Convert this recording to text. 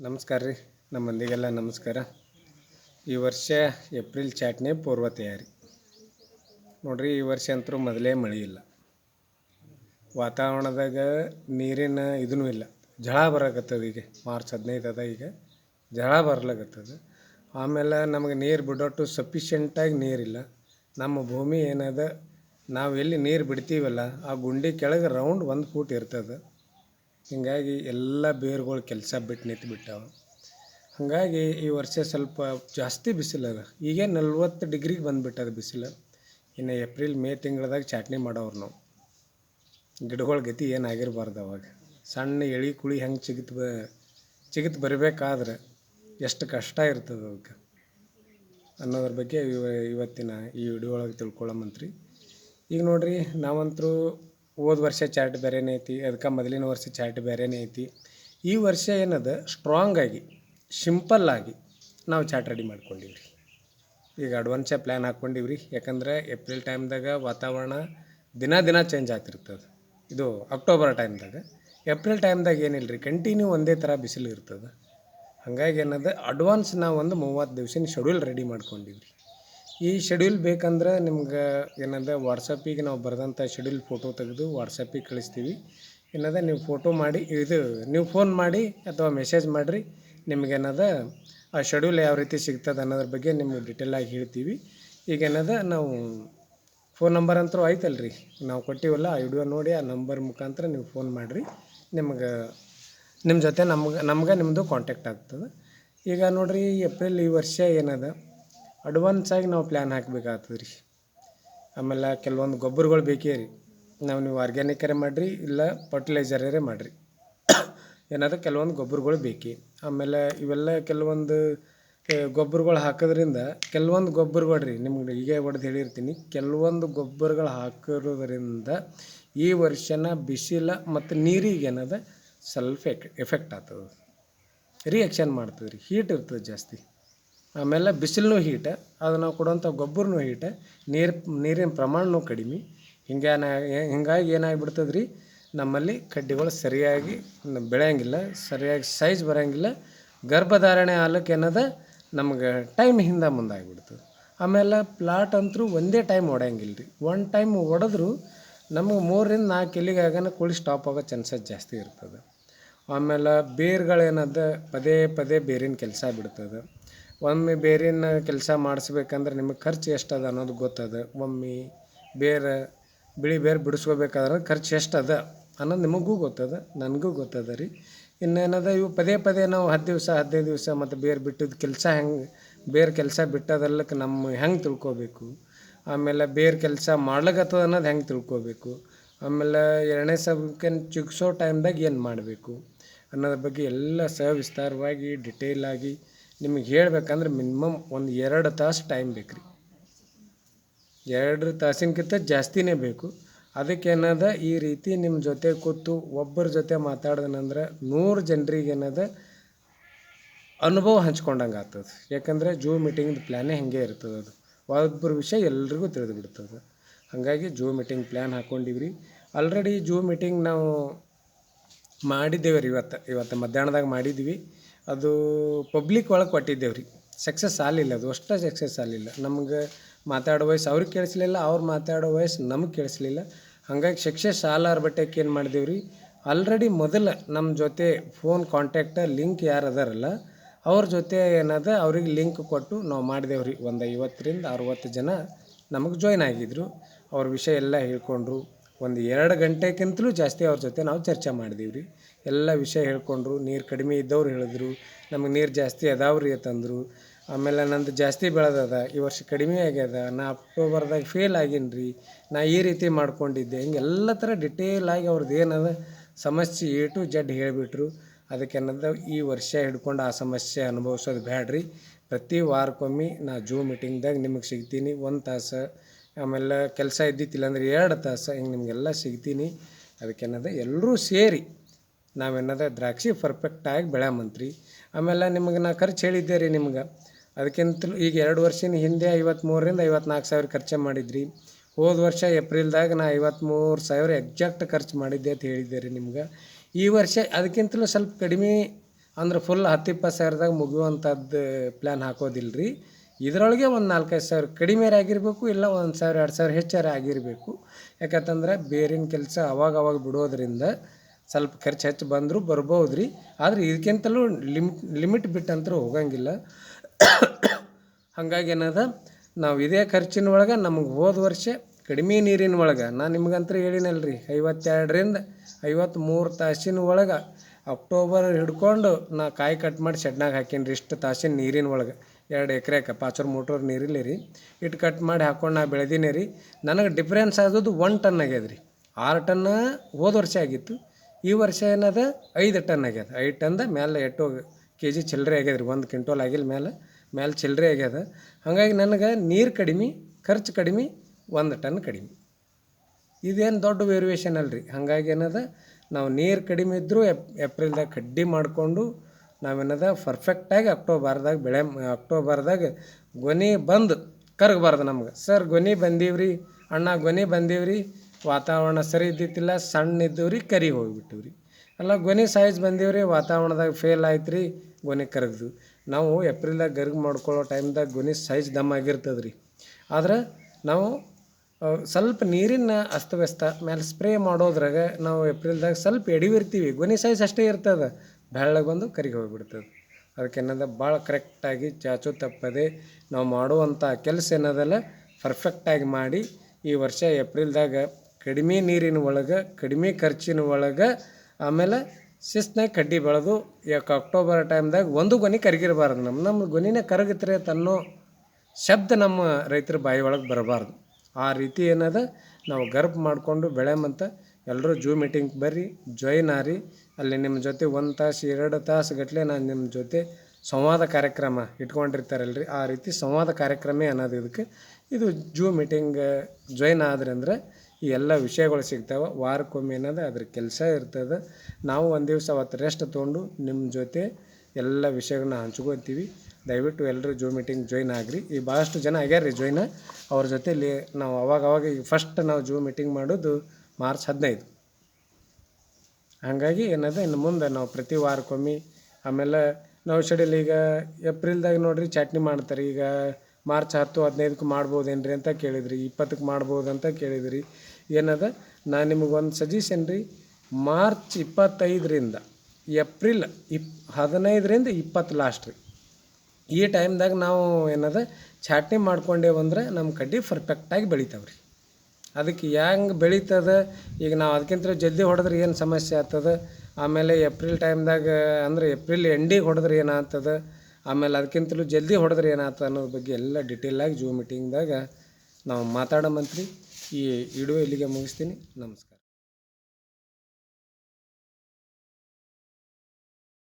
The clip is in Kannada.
ನಮಸ್ಕಾರ ರೀ ನಮ್ಮ ಮಂದಿಗೆಲ್ಲ ನಮಸ್ಕಾರ. ಈ ವರ್ಷ ಏಪ್ರಿಲ್ ಚಾಟ್ನೆ ಪೂರ್ವ ತಯಾರಿ. ನೋಡ್ರಿ, ಈ ವರ್ಷ ಅಂತೂ ಮೊದಲೇ ಮಳೆ ಇಲ್ಲ. ವಾತಾವರಣದಾಗ ನೀರಿನ ಇದೂ ಇಲ್ಲ. ಝಳ ಬರಕತ್ತದ ಈಗ, ಮಾರ್ಚ್ ಹದಿನೈದು ಅದ ಈಗ, ಜಳ ಬರ್ಲಾಕತ್ತದ. ಆಮೇಲೆ ನಮಗೆ ನೀರು ಬಿಡೋಟ್ಟು ಸಫಿಷಿಯೆಂಟಾಗಿ ನೀರಿಲ್ಲ ನಮ್ಮ ಭೂಮಿ ಏನದ, ನಾವು ಎಲ್ಲಿ ನೀರು ಬಿಡ್ತೀವಲ್ಲ, ಆ ಗುಂಡಿ ಕೆಳಗೆ ರೌಂಡ್ ಒಂದು ಫೂಟ್ ಇರ್ತದೆ. ಹೀಗಾಗಿ ಎಲ್ಲ ಬೇರುಗಳು ಕೆಲಸ ಬಿಟ್ಟು ನಿಂತು ಬಿಟ್ಟಾವೆ. ಹಾಗಾಗಿ ಈ ವರ್ಷ ಸ್ವಲ್ಪ ಜಾಸ್ತಿ ಬಿಸಿಲದ ಈಗೇ ನಲ್ವತ್ತು ಡಿಗ್ರಿಗೆ ಬಂದುಬಿಟ್ಟದ ಬಿಸಿಲು. ಇನ್ನು ಏಪ್ರಿಲ್, ಮೇ ತಿಂಗಳದಾಗ ಚಾಟ್ನಿ ಮಾಡೋರು ನಾವು. ಗಿಡಗಳ ಗತಿ ಏನಾಗಿರಬಾರ್ದು ಅವಾಗ. ಸಣ್ಣ ಎಳಿ ಕುಳಿ ಹೆಂಗೆ ಚಿಗಿತ್ ಬ, ಚಿಗಿತ್ ಬರಬೇಕಾದ್ರೆ ಎಷ್ಟು ಕಷ್ಟ ಇರ್ತದೆ ಅದಕ್ಕೆ ಅನ್ನೋದ್ರ ಬಗ್ಗೆ ಇವ, ಇವತ್ತಿನ ಈ ವಿಡಿಯೋ ಒಳಗೆ ತಿಳ್ಕೊಳ್ಳೋಮಂತ್ರಿ ಈಗ ನೋಡಿರಿ, ನಾವಂತರೂ ಹೋದ ವರ್ಷ ಚಾರ್ಟ್ ಬೇರೆನೇ ಐತಿ ಅದಕ್ಕೆ ಮೊದಲಿನ ವರ್ಷ ಚಾರ್ಟ್ ಬೇರೆನೇ ಐತಿ. ಈ ವರ್ಷ ಏನದ? ಸ್ಟ್ರಾಂಗ್ ಆಗಿ ಸಿಂಪಲ್ ಆಗಿ ನಾವು ಚಾರ್ಟ್ ರೆಡಿ ಮಾಡ್ಕೊಂಡಿವಿ ರೀ ಈಗ ಅಡ್ವಾನ್ಸೇ ಪ್ಲ್ಯಾನ್ ಹಾಕ್ಕೊಂಡಿವಿ ರೀ ಯಾಕಂದ್ರೆ ಏಪ್ರಿಲ್ ಟೈಮ್ದಾಗ ವಾತಾವರಣ ದಿನ ದಿನ ಚೇಂಜ್ ಆಗ್ತಿರ್ತದೆ. ಇದು ಅಕ್ಟೋಬರ್ ಟೈಮ್ದಾಗ ಏಪ್ರಿಲ್ ಟೈಮ್ದಾಗ ಏನಿಲ್ಲ ರೀ ಕಂಟಿನ್ಯೂ ಒಂದೇ ಥರ ಬಿಸಿಲು ಇರ್ತದೆ. ಹಾಗಾಗಿ ಏನದ? ಅಡ್ವಾನ್ಸ್ ನಾವು ಒಂದು ಮೂವತ್ತು ದಿವ್ಸ ಶೆಡ್ಯೂಲ್ ರೆಡಿ ಮಾಡ್ಕೊಂಡಿವಿ ರೀ ಈ ಶೆಡ್ಯೂಲ್ ಬೇಕಂದ್ರೆ ನಿಮ್ಗೆ ಏನಂದ್ರೆ ವಾಟ್ಸಪ್ಪಿಗೆ ನಾವು ಬರೆದಂಥ ಶೆಡ್ಯೂಲ್ ಫೋಟೋ ತೆಗೆದು ವಾಟ್ಸಪ್ಪಿಗೆ ಕಳಿಸ್ತೀವಿ. ಏನದ ನೀವು ಫೋಟೋ ಮಾಡಿ, ಇದು ನೀವು ಫೋನ್ ಮಾಡಿ ಅಥವಾ ಮೆಸೇಜ್ ಮಾಡಿರಿ ನಿಮಗೇನದ ಆ ಶೆಡ್ಯೂಲ್ ಯಾವ ರೀತಿ ಸಿಗ್ತದೆ ಅನ್ನೋದ್ರ ಬಗ್ಗೆ ನಿಮ್ಗೆ ಡಿಟೇಲಾಗಿ ಹೇಳ್ತೀವಿ. ಈಗ ಏನದ, ನಾವು ಫೋನ್ ನಂಬರ್ ಅಂತೂ ಆಯ್ತಲ್ಲ ನಾವು ಕೊಟ್ಟಿವಲ್ಲ ಆ ವಿಡಿಯೋ ನೋಡಿ, ಆ ನಂಬರ್ ಮುಖಾಂತರ ನೀವು ಫೋನ್ ಮಾಡಿರಿ. ನಿಮ್ಗೆ ನಿಮ್ಮ ಜೊತೆ ನಮ್ಗೆ ನಮ್ಗೆ ನಿಮ್ಮದು ಕಾಂಟ್ಯಾಕ್ಟ್ ಆಗ್ತದೆ. ಈಗ ನೋಡಿರಿ ಏಪ್ರಿಲ್ ಈ ವರ್ಷ ಏನದ ಅಡ್ವಾನ್ಸ್ ಆಗಿ ನಾವು ಪ್ಲ್ಯಾನ್ ಹಾಕಬೇಕಾಗ್ತದೆ ರೀ ಆಮೇಲೆ ಕೆಲವೊಂದು ಗೊಬ್ಬರಗಳು ಬೇಕೇ ರೀ. ನಾವು ನೀವು ಆರ್ಗ್ಯಾನಿಕರೇ ಮಾಡಿರಿ, ಇಲ್ಲ ಫರ್ಟಿಲೈಸರೇ ಮಾಡಿರಿ. ಏನಾದರೂ ಕೆಲವೊಂದು ಗೊಬ್ಬರಗಳು ಬೇಕೇ. ಆಮೇಲೆ ಇವೆಲ್ಲ ಕೆಲವೊಂದು ಗೊಬ್ಬರಗಳು ಹಾಕೋದ್ರಿಂದ ಕೆಲವೊಂದು ಗೊಬ್ಬರಗಳು ರೀ, ನಿಮ್ಗೆ ಈಗ ಹೊಡೆದು ಹೇಳಿರ್ತೀನಿ. ಕೆಲವೊಂದು ಗೊಬ್ಬರಗಳು ಹಾಕಿರೋದ್ರಿಂದ ಈ ವರ್ಷನ ಬಿಸಿಲ ಮತ್ತು ನೀರಿಗೆ ಏನದ ಸ್ವಲ್ಪ ಎಫೆಕ್ಟ್ ಆಗ್ತದೆ. ರಿಯಾಕ್ಷನ್ ಮಾಡ್ತದೆ ರೀ ಹೀಟ್ ಇರ್ತದೆ ಜಾಸ್ತಿ. ಆಮೇಲೆ ಬಿಸಿಲೂ ಹೀಟ, ಅದು ನಾವು ಕೊಡುವಂಥ ಗೊಬ್ಬರನೂ ಹೀಟ, ನೀರು, ನೀರಿನ ಪ್ರಮಾಣನೂ ಕಡಿಮೆ. ಹಿಂಗೇನ ಹಿಂಗಾಗಿ ಏನಾಗ್ಬಿಡ್ತದೆ ರೀ ನಮ್ಮಲ್ಲಿ ಕಡ್ಡಿಗಳು ಸರಿಯಾಗಿ ಬೆಳೆಯಂಗಿಲ್ಲ, ಸರಿಯಾಗಿ ಸೈಜ್ ಬರೋಂಗಿಲ್ಲ. ಗರ್ಭಧಾರಣೆ ಆಲಕ್ಕೆ ಏನದ? ನಮ್ಗೆ ಟೈಮ್ ಹಿಂದೆ ಮುಂದೆ ಆಗಿಬಿಡ್ತದೆ ಆಮೇಲೆ ಪ್ಲಾಟ್ ಅಂತೂ ಒಂದೇ ಟೈಮ್ ಹೊಡೆಯಂಗಿಲ್ಲ ರೀ ಒನ್ ಟೈಮ್ ಹೊಡೆದ್ರು ನಮಗೆ ಮೂರರಿಂದ ನಾಲ್ಕು ಎಲ್ಲಿಗಾಗನ ಕುಳಿ ಸ್ಟಾಪ್ ಆಗೋ ಚಾನ್ಸಸ್ ಜಾಸ್ತಿ ಇರ್ತದೆ. ಆಮೇಲೆ ಬೇರ್ಗಳೇನದ ಪದೇ ಪದೇ ಬೇರಿನ ಕೆಲಸ ಬಿಡ್ತದೆ. ಒಮ್ಮೆ ಬೇರಿನ ಕೆಲಸ ಮಾಡಿಸ್ಬೇಕಂದ್ರೆ ನಿಮಗೆ ಖರ್ಚು ಎಷ್ಟದ ಅನ್ನೋದು ಗೊತ್ತದ. ಒಮ್ಮೆ ಬೇರೆ, ಬಿಳಿ ಬೇರೆ ಬಿಡಿಸ್ಕೋಬೇಕಾದ್ರೆ ಖರ್ಚು ಎಷ್ಟದ ಅನ್ನೋದು ನಿಮಗೂ ಗೊತ್ತದ, ನನಗೂ ಗೊತ್ತದ ರೀ. ಇನ್ನೇನದ ಇವು ಪದೇ ಪದೇ ನಾವು ಹತ್ತು ದಿವಸ, ಹದಿನೈದು ದಿವಸ ಮತ್ತು ಬೇರೆ ಬಿಟ್ಟಿದ್ದು ಕೆಲಸ ಹೆಂಗೆ, ಬೇರೆ ಕೆಲಸ ಬಿಟ್ಟದಲ್ಲಕ್ಕೆ ನಮ್ಮ ಹೆಂಗೆ ತಿಳ್ಕೊಬೇಕು? ಆಮೇಲೆ ಬೇರೆ ಕೆಲಸ ಮಾಡ್ಲಿಕ್ಕತ್ತದ ಅನ್ನೋದು ಹೆಂಗೆ ತಿಳ್ಕೊಬೇಕು? ಆಮೇಲೆ ಎರಡನೇ ಸಬ್ಕನ್ ಚಿಗ್ಸೋ ಟೈಮ್ದಾಗ ಏನು ಮಾಡಬೇಕು? ಅನ್ನೋದ್ರ ಬಗ್ಗೆ ಎಲ್ಲ ಸವಿಸ್ತಾರವಾಗಿ ಡಿಟೇಲ್ ಆಗಿ ನಿಮಗೆ ಹೇಳಬೇಕಂದ್ರೆ ಮಿನಿಮಮ್ ಒಂದು ಎರಡು ತಾಸು ಟೈಮ್ ಬೇಕು ರೀ ಎರಡು ತಾಸಿನಕ್ಕಿಂತ ಜಾಸ್ತಿನೇ ಬೇಕು. ಅದಕ್ಕೇನದ ಈ ರೀತಿ ನಿಮ್ಮ ಜೊತೆ ಕೂತು ಒಬ್ಬರ ಜೊತೆ ಮಾತಾಡ್ದನಂದ್ರೆ ನೂರು ಜನರಿಗೆ ಏನದ, ಅನುಭವ ಹಂಚ್ಕೊಂಡಂಗೆ ಆಗ್ತದೆ. ಯಾಕಂದರೆ ಜೂ ಮೀಟಿಂಗ್ದು ಪ್ಲ್ಯಾನೇ ಹಾಗೆ ಇರ್ತದೆ ಅದು. ಒಬ್ಬರ ವಿಷಯ ಎಲ್ರಿಗೂ ತಿಳಿದು ಬಿಡ್ತದೆ ಹಾಗಾಗಿ ಜೂ ಮೀಟಿಂಗ್ ಪ್ಲ್ಯಾನ್ ಹಾಕ್ಕೊಂಡಿವ್ರಿ ಆಲ್ರೆಡಿ ಜೂ ಮೀಟಿಂಗ್ ನಾವು ಮಾಡಿದ್ದೇವೆ ರೀ ಇವತ್ತು ಇವತ್ತು ಮಧ್ಯಾಹ್ನದಾಗ ಮಾಡಿದ್ವಿ. ಅದು ಪಬ್ಲಿಕ್ ಒಳಗೆ ಕೊಟ್ಟಿದ್ದೇವೆ ರೀ ಸಕ್ಸಸ್ ಆಗಲಿಲ್ಲ ಅದು, ಅಷ್ಟು ಸಕ್ಸಸ್ ಆಗಲಿಲ್ಲ. ನಮ್ಗೆ ಮಾತಾಡೋ ವಯಸ್ಸು ಅವ್ರಿಗೆ ಕೇಳಿಸ್ಲಿಲ್ಲ, ಅವ್ರು ಮಾತಾಡೋ ವಯಸ್ಸು ನಮಗೆ ಕೇಳಿಸ್ಲಿಲ್ಲ. ಹಾಗಾಗಿ ಸಕ್ಸಸ್ ಆಲಾರ ಬಟ್ಟೆಕ್ಕೆ ಏನು ಮಾಡಿದೇವೆ ರೀ ಆಲ್ರೆಡಿ ಮೊದಲು ನಮ್ಮ ಜೊತೆ ಫೋನ್ ಕಾಂಟ್ಯಾಕ್ಟ ಲಿಂಕ್ ಯಾರು ಅದಾರಲ್ಲ, ಅವ್ರ ಜೊತೆ ಏನದ, ಅವ್ರಿಗೆ ಲಿಂಕ್ ಕೊಟ್ಟು ನಾವು ಮಾಡಿದೇವೆ ರೀ ಒಂದು ಐವತ್ತರಿಂದ ಅರುವತ್ತು ಜನ ನಮಗೆ ಜಾಯ್ನ್ ಆಗಿದ್ರು. ಅವ್ರ ವಿಷಯ ಎಲ್ಲ ಹೇಳ್ಕೊಂಡ್ರು. ಒಂದು ಎರಡು ಗಂಟೆಗಿಂತಲೂ ಜಾಸ್ತಿ ಅವ್ರ ಜೊತೆ ನಾವು ಚರ್ಚೆ ಮಾಡಿದೀವಿ ರೀ ಎಲ್ಲ ವಿಷಯ ಹೇಳ್ಕೊಂಡ್ರು, ನೀರು ಕಡಿಮೆ ಇದ್ದವ್ರು ಹೇಳಿದ್ರು, ನಮಗೆ ನೀರು ಜಾಸ್ತಿ ಅದಾವ್ರಿ ಅಂತಂದರು. ಆಮೇಲೆ ನಂದು ಜಾಸ್ತಿ ಬೆಳೆದದ, ಈ ವರ್ಷ ಕಡಿಮೆ ಆಗ್ಯದ, ನಾ ಅಕ್ಟೋಬರ್ದಾಗ ಫೇಲ್ ಆಗೀನಿ ರೀ ನಾ ಈ ರೀತಿ ಮಾಡ್ಕೊಂಡಿದ್ದೆ. ಹಿಂಗೆ ಎಲ್ಲ ಥರ ಡಿಟೇಲ್ ಆಗಿ ಅವ್ರದ್ದು ಏನದ ಸಮಸ್ಯೆ ಎ ಟು ಜಡ್ ಹೇಳಿಬಿಟ್ರು. ಅದಕ್ಕೆ ಏನದ ಈ ವರ್ಷ ಹಿಡ್ಕೊಂಡು ಆ ಸಮಸ್ಯೆ ಅನುಭವಿಸೋದು ಬ್ಯಾಡ್ರಿ. ಪ್ರತಿ ವಾರಕ್ಕೊಮ್ಮೆ ನಾ ಜೂ ಮೀಟಿಂಗ್ದಾಗ ನಿಮಗೆ ಸಿಗ್ತೀನಿ, ಒಂದು ತಾಸು ಆಮೇಲೆ ಕೆಲಸ ಇದ್ದಿತ್ತಿಲ್ಲ ಅಂದ್ರೆ ಎರಡು ತಾಸು ಹಿಂಗೆ ನಿಮಗೆಲ್ಲ ಸಿಗ್ತೀನಿ. ಅದಕ್ಕೇನದ ಎಲ್ಲರೂ ಸೇರಿ ನಾವೇನದ ದ್ರಾಕ್ಷಿ ಪರ್ಫೆಕ್ಟಾಗಿ ಬೆಳೆಯಮಂತ್ರಿ. ಆಮೇಲೆ ನಿಮಗೆ ನಾ ಖರ್ಚು ಹೇಳಿದ್ದೆ ರೀ ನಿಮ್ಗೆ. ಅದಕ್ಕಿಂತಲೂ ಈಗ ಎರಡು ವರ್ಷದ ಹಿಂದೆ ಐವತ್ತ್ಮೂರರಿಂದ ಐವತ್ನಾಲ್ಕು ಸಾವಿರ ಖರ್ಚು ಮಾಡಿದ್ರಿ. ಹೋದ ವರ್ಷ ಏಪ್ರಿಲ್ದಾಗ ನಾ ಐವತ್ತ್ಮೂರು ಸಾವಿರ ಎಕ್ಸಾಕ್ಟ್ ಖರ್ಚು ಮಾಡಿದ್ದೆ ಅಂತ ಹೇಳಿದ್ದೆ ರೀ ನಿಮ್ಗೆ. ಈ ವರ್ಷ ಅದಕ್ಕಿಂತಲೂ ಸ್ವಲ್ಪ ಕಡಿಮೆ ಅಂದ್ರೆ ಫುಲ್ ಹತ್ತು ಇಪ್ಪತ್ತು ಸಾವಿರದಾಗ ಮುಗಿಯುವಂಥದ್ದು ಪ್ಲ್ಯಾನ್ ಹಾಕೋದಿಲ್ಲ ರೀ ಇದರೊಳಗೆ ಒಂದು ನಾಲ್ಕೈದು ಸಾವಿರ ಕಡಿಮೆ ಆಗಿರಬೇಕು, ಇಲ್ಲ ಒಂದು ಸಾವಿರ, ಎರಡು ಸಾವಿರ ಹೆಚ್ಚಾರೆ ಆಗಿರಬೇಕು. ಯಾಕಂತಂದ್ರೆ ಬೇರಿನ ಕೆಲಸ ಅವಾಗ ಅವಾಗ ಬಿಡೋದ್ರಿಂದ ಸ್ವಲ್ಪ ಖರ್ಚು ಹೆಚ್ಚು ಬಂದರೂ ಬರ್ಬೋದು ರೀ ಆದರೆ ಇದಕ್ಕಿಂತಲೂ ಲಿಮಿಟ್ ಲಿಮಿಟ್ ಬಿಟ್ಟಂತರೂ ಹೋಗಂಗಿಲ್ಲ. ಹಾಗಾಗಿ ಏನದ, ನಾವು ಇದೇ ಖರ್ಚಿನ ಒಳಗೆ ನಮಗೆ ಹೋದ ವರ್ಷ ಕಡಿಮೆ ನೀರಿನ ಒಳಗೆ, ನಾನು ನಿಮ್ಗಂತೂ ಹೇಳಿನಲ್ರಿ, ಐವತ್ತೆರಡರಿಂದ ಐವತ್ತ್ಮೂರು ತಾಸಿನ ಒಳಗೆ ಅಕ್ಟೋಬರ್ ಹಿಡ್ಕೊಂಡು ನಾ ಕಾಯಿ ಕಟ್ ಮಾಡಿ ಶೆಡ್ನಾಗ ಹಾಕೀನಿ ರೀ ಇಷ್ಟು ತಾಸಿನ ನೀರಿನ ಒಳಗೆ. ಎರಡು ಎಕರೆಕ ಪಾಚರ್ ಮೋಟರ್ ನೀರಿಲ್ಲ ರೀ. ಇಟ್ಟು ಕಟ್ ಮಾಡಿ ಹಾಕೊಂಡು ನಾ ಬೆಳೆದೀನಿ ರೀ. ನನಗೆ ಡಿಫ್ರೆನ್ಸ್ ಆದದ್ದು ಒನ್ ಟನ್ ಆಗ್ಯದ ರೀ. ಆರು ಟನ್ ಹೋದ ವರ್ಷ ಆಗಿತ್ತು. ಈ ವರ್ಷ ಏನದ? ಐದು ಟನ್ ಆಗ್ಯದ. ಐದು ಟನ್ದ ಮೇಲೆ ಎಟ್ಟು ಕೆ ಜಿ ಚಿಲ್ಲರೆ ಆಗ್ಯದ ರೀ. ಒಂದು ಕ್ವಿಂಟೋಲ್ ಆಗಿಲ್ಲ ಮೇಲೆ ಮೇಲೆ ಚಿಲ್ಲರೆ ಆಗ್ಯದ. ಹಾಗಾಗಿ ನನಗೆ ನೀರು ಕಡಿಮೆ, ಖರ್ಚು ಕಡಿಮೆ, ಒಂದು ಟನ್ ಕಡಿಮೆ. ಇದೇನು ದೊಡ್ಡ ವೇರಿಯೇಷನ್ ಅಲ್ರಿ. ಹಾಗಾಗಿ ಏನದ? ನಾವು ನೀರು ಕಡಿಮೆ ಇದ್ದರೂ ಎಪ್ ಏಪ್ರಿಲ್ದಾಗ ಕಡ್ಡಿ ಮಾಡಿಕೊಂಡು ನಾವೇನದ ಪರ್ಫೆಕ್ಟಾಗಿ ಅಕ್ಟೋಬರ್ದಾಗ ಬೆಳೆ, ಅಕ್ಟೋಬರ್ದಾಗ ಗೊನೆ ಬಂದು ಕರಗಬಾರ್ದು ನಮ್ಗೆ. ಸರ್, ಗೊನೆ ಬಂದೀವ್ರಿ, ಅಣ್ಣ ಗೊನೆ ಬಂದೀವ್ರಿ, ವಾತಾವರಣ ಸರಿ ಇದ್ದಿತ್ತಿಲ್ಲ, ಸಣ್ಣ ಇದ್ದವ್ರಿ, ಕರಿ ಹೋಗಿಬಿಟ್ಟಿವ್ರಿ. ಅಲ್ಲ, ಗೊನೆ ಸೈಜ್ ಬಂದೀವ್ರಿ, ವಾತಾವರಣದಾಗ ಫೇಲ್ ಆಯ್ತು ರೀ ಗೊನೆ ಕರಗ್ದು. ನಾವು ಏಪ್ರಿಲ್ದಾಗ ಗರ್ಗ್ ಮಾಡ್ಕೊಳ್ಳೋ ಟೈಮ್ದಾಗ ಗೊನೆ ಸೈಜ್ ದಮ್ ಆಗಿರ್ತದೆ ರೀ ಆದ್ರೆ ನಾವು ಸ್ವಲ್ಪ ನೀರಿನ ಅಸ್ತವ್ಯಸ್ತ ಮೇಲೆ ಸ್ಪ್ರೇ ಮಾಡೋದ್ರಾಗ ನಾವು ಏಪ್ರಿಲ್ದಾಗ ಸ್ವಲ್ಪ ಎಡಿವಿರ್ತೀವಿ. ಗೊನೆ ಸೈಜ್ ಅಷ್ಟೇ ಇರ್ತದೆ. ಬೆಳ್ಳಗೆ ಬಂದು ಕರಿಗೆ ಹೋಗ್ಬಿಡ್ತದೆ. ಅದಕ್ಕೆ ಏನದ ಭಾಳ ಕರೆಕ್ಟಾಗಿ ಚಾಚು ತಪ್ಪದೆ ನಾವು ಮಾಡುವಂಥ ಕೆಲಸ ಏನದಲ್ಲ ಪರ್ಫೆಕ್ಟಾಗಿ ಮಾಡಿ ಈ ವರ್ಷ ಏಪ್ರಿಲ್ದಾಗ ಕಡಿಮೆ ನೀರಿನ ಒಳಗೆ, ಕಡಿಮೆ ಖರ್ಚಿನ ಒಳಗೆ ಆಮೇಲೆ ಶಿಸ್ತಿನಾಗ ಕಡ್ಡಿ ಬೆಳೆದು ಯಾಕೆ ಅಕ್ಟೋಬರ್ ಟೈಮ್ದಾಗ ಒಂದು ಗೊನೆ ಕರಗಿರಬಾರ್ದು. ನಮ್ಮ ನಮ್ಮ ಗೊನಿನೇ ಕರಗತ್ರೆ ತನ್ನೋ ಶಬ್ದ ನಮ್ಮ ರೈತರ ಬಾಯಿ ಒಳಗೆ ಬರಬಾರ್ದು. ಆ ರೀತಿ ಏನದ ನಾವು ಗರ್ಭ ಮಾಡಿಕೊಂಡು ಬೆಳೆಮಂತ ಎಲ್ಲರೂ ಜೂ ಮೀಟಿಂಗ್ ಬರ್ರಿ ಜಾಯಿನ್ ಆರಿ. ಅಲ್ಲಿ ನಿಮ್ಮ ಜೊತೆ ಒಂದು ತಾಸು, ಎರಡು ತಾಸು ಗಟ್ಟಲೆ ನಾನು ನಿಮ್ಮ ಜೊತೆ ಸಂವಾದ ಕಾರ್ಯಕ್ರಮ ಇಟ್ಕೊಂಡಿರ್ತಾರಲ್ರಿ. ಆ ರೀತಿ ಸಂವಾದ ಕಾರ್ಯಕ್ರಮ ಅನ್ನೋದು ಇದಕ್ಕೆ. ಇದು ಜೂ ಮೀಟಿಂಗ್ ಜಾಯ್ನ್ ಆದ್ರೆ ಅಂದ್ರೆ ಈ ಎಲ್ಲ ವಿಷಯಗಳು ಸಿಗ್ತಾವೆ. ವಾರಕ್ಕೊಮ್ಮೆ ಏನದ ಅದ್ರ ಕೆಲಸ ಇರ್ತದೆ. ನಾವು ಒಂದು ದಿವಸ ಅವತ್ತು ರೆಸ್ಟ್ ತೊಗೊಂಡು ನಿಮ್ಮ ಜೊತೆ ಎಲ್ಲ ವಿಷಯಗಳನ್ನ ಹಂಚ್ಕೊತೀವಿ. ದಯವಿಟ್ಟು ಎಲ್ಲರೂ ಜೂ ಮೀಟಿಂಗ್ ಜಾಯ್ನ್ ಆಗ್ರಿ. ಈ ಭಾಳಷ್ಟು ಜನ ಆಗ್ಯಾರ ರೀ ಜಾಯ್ನ ಅವ್ರ ಜೊತೆಲಿ ನಾವು ಅವಾಗ ಅವಾಗ ಈಗ ಫಸ್ಟ್ ನಾವು ಜೂ ಮೀಟಿಂಗ್ ಮಾಡೋದು ಮಾರ್ಚ್ ಹದಿನೈದು. ಹಾಗಾಗಿ ಏನದ, ಇನ್ನು ಮುಂದೆ ನಾವು ಪ್ರತಿ ವಾರಕ್ಕೊಮ್ಮೆ ಆಮೇಲೆ ನಾವು ಶೆಡ್ಯೂಲ್ ಈಗ ಏಪ್ರಿಲ್ದಾಗ ನೋಡ್ರಿ ಚಟ್ನಿ ಮಾಡ್ತಾರೆ. ಈಗ ಮಾರ್ಚ್ ಹತ್ತು ಹದಿನೈದಕ್ಕೆ ಮಾಡ್ಬೋದೇನ್ರಿ ಅಂತ ಕೇಳಿದ್ರಿ, ಇಪ್ಪತ್ತಕ್ಕೆ ಮಾಡ್ಬೋದು ಅಂತ ಕೇಳಿದ್ರಿ. ಏನದ, ನಾನು ನಿಮಗೊಂದು ಸಜೆಷನ್ ರೀ, ಮಾರ್ಚ್ ಇಪ್ಪತ್ತೈದರಿಂದ ಏಪ್ರಿಲ್ ಇಪ್, ಹದಿನೈದರಿಂದ ಇಪ್ಪತ್ತು ಲಾಸ್ಟ್ ರೀ. ಈ ಟೈಮ್ದಾಗ ನಾವು ಏನದ, ಚಾಟ್ನಿ ಮಾಡ್ಕೊಂಡೇವಂದ್ರೆ ನಮ್ಮ ಕಡ್ಡಿ ಪರ್ಫೆಕ್ಟಾಗಿ ಬೆಳಿತಾವೆ ರೀ ಅದಕ್ಕೆ ಹೆಂಗೆ ಬೆಳೀತದ? ಈಗ ನಾವು ಅದಕ್ಕಿಂತ ಜಲ್ದಿ ಹೊಡೆದ್ರೆ ಏನು ಸಮಸ್ಯೆ ಆಗ್ತದೆ? ಆಮೇಲೆ ಏಪ್ರಿಲ್ ಟೈಮ್ದಾಗ ಅಂದ್ರೆ ಏಪ್ರಿಲ್ ಎಂಡಿಗೆ ಹೊಡೆದ್ರೆ ಏನಾಗ್ತದೆ? ಆಮೇಲೆ ಅದಕ್ಕಿಂತಲೂ ಜಲ್ದಿ ಹೊಡೆದ್ರೆ ಏನಾಗ್ತದೆ ಅನ್ನೋದ್ರ ಬಗ್ಗೆ ಎಲ್ಲ ಡಿಟೇಲಾಗಿ ಜೂ ಮೀಟಿಂಗ್ದಾಗ ನಾವು ಮಾತಾಡಮಂತ್ರಿ ಈ ವಿಡಿಯೋ ಇಲ್ಲಿಗೆ ಮುಗಿಸ್ತೀನಿ. ನಮಸ್ಕಾರ.